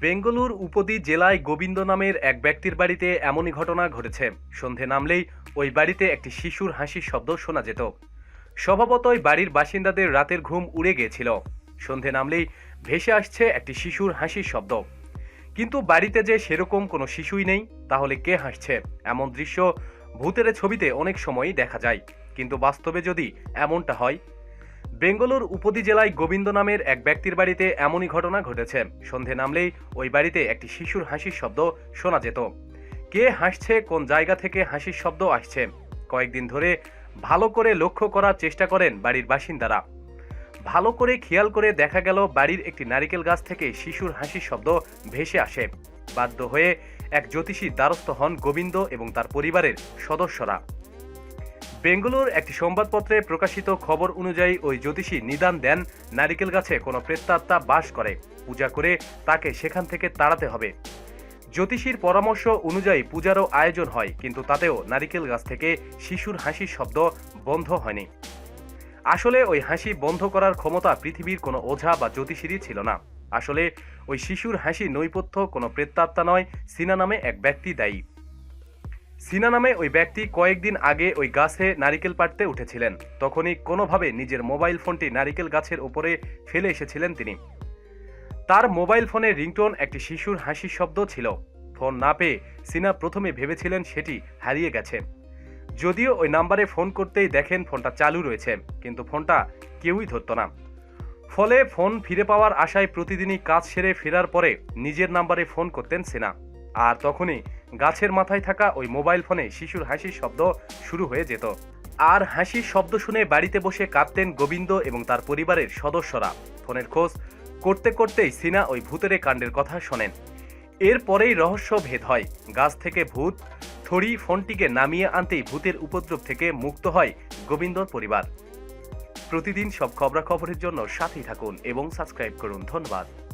বেঙ্গালুর উপদ্বীপ জেলায় গোবিন্দ নামের এক ব্যক্তির বাড়িতে এমনই ঘটনা ঘটেছে। সন্ধে নামলেই ওই বাড়িতে একটি শিশুর হাসির শব্দ শোনা যেত। স্বভাবতই বাড়ির বাসিন্দাদের রাতের ঘুম উড়ে গিয়েছিল। সন্ধে নামলেই ভেসে আসছে একটি শিশুর হাসির শব্দ। কিন্তু বাড়িতে যে সেরকম কোনো শিশুই নেই, তাহলে কে হাসছে? এমন দৃশ্য ভূতের ছবিতে অনেক সময়ই দেখা যায়। কিন্তু বাস্তবে যদি এমনটা হয় বেঙ্গালুর জেলায় গোবিন্দ নামের এক ব্যক্তির বাড়িতে এমনই ঘটনা ঘটেছে। সন্ধে নামলেই ওই বাড়িতে একটি শিশুর হাসির শব্দ শোনা যেত। কে হাসছে, কোন জায়গা থেকে হাসির শব্দ আসছে? কয়েকদিন ধরে ভালো করে লক্ষ্য করার চেষ্টা করেন বাড়ির বাসিন্দারা। ভালো করে খেয়াল করে দেখা গেল বাড়ির একটি নারিকেল গাছ থেকে শিশুর হাসির শব্দ ভেসে আসে। বাধ্য হয়ে এক জ্যোতিষী দ্বারস্থ হন গোবিন্দ এবং তার পরিবারের সদস্যরা। বেঙ্গালুর একটি সংবাদপত্রে প্রকাশিত খবর অনুযায়ী ওই জ্যোতিষী নিদান দেন, নারিকেল গাছে কোনো প্রেত্যাত্মা বাস করে। পূজা করে তাকে সেখান থেকে তাড়াতে হবে। জ্যোতিষীর পরামর্শ অনুযায়ী পূজারও আয়োজন হয়, কিন্তু তাতেও নারিকেল গাছ থেকে শিশুর হাসির শব্দ বন্ধ হয়নি। আসলে ওই হাসি বন্ধ করার ক্ষমতা পৃথিবীর কোনো ওঝা বা জ্যোতিষীরই ছিল না। আসলে ওই শিশুর হাসি নৈপথ্য কোনো প্রেত্যাত্মা নয় সিনা নামে এক ব্যক্তি দায়ী। সিনা নামে ওই ব্যক্তি কয়েকদিন আগে ওই গাছে নারিকেল পাড়তে উঠেছিলেন। তখনই কোনোভাবে নিজের মোবাইল ফোনটি নারিকেল গাছের উপরে ফেলে এসেছিলেন তিনি। তার মোবাইল ফোনে রিংটোন একটি শিশুর হাসির শব্দ ছিল। ফোন না পেয়ে সিনা প্রথমে ভেবেছিলেন সেটি হারিয়ে গেছে। যদিও ওই নাম্বারে ফোন করতেই দেখেন ফোনটা চালু রয়েছে, কিন্তু ফোনটা কেউই ধরত না। ফলে ফোন ফিরে পাওয়ার আশায় প্রতিদিনই কাজ সেরে ফেরার পরে নিজের নাম্বারে ফোন করতেন সিনা। আর তখনই গাছের মাথায় থাকা ওই মোবাইল ফোনে শিশুর হাসির শব্দ শুরু হয়ে যেত। আর হাসির শব্দ শুনে বাড়িতে বসে কাঁদতেন গোবিন্দ এবং তার পরিবারের সদস্যরা। ফোনের খোঁজ করতে করতেই সিনা ওই ভূতের কাণ্ডের কথা শোনেন। এরপরেই রহস্য ভেদ হয়। গাছ থেকে ভূত থড়ি ফোনটিকে নামিয়ে আনতেই ভূতের উপদ্রব থেকে মুক্ত হয় গোবিন্দর পরিবার। প্রতিদিন সব খবরাখবরের জন্য সাথেই থাকুন এবং সাবস্ক্রাইব করুন। ধন্যবাদ।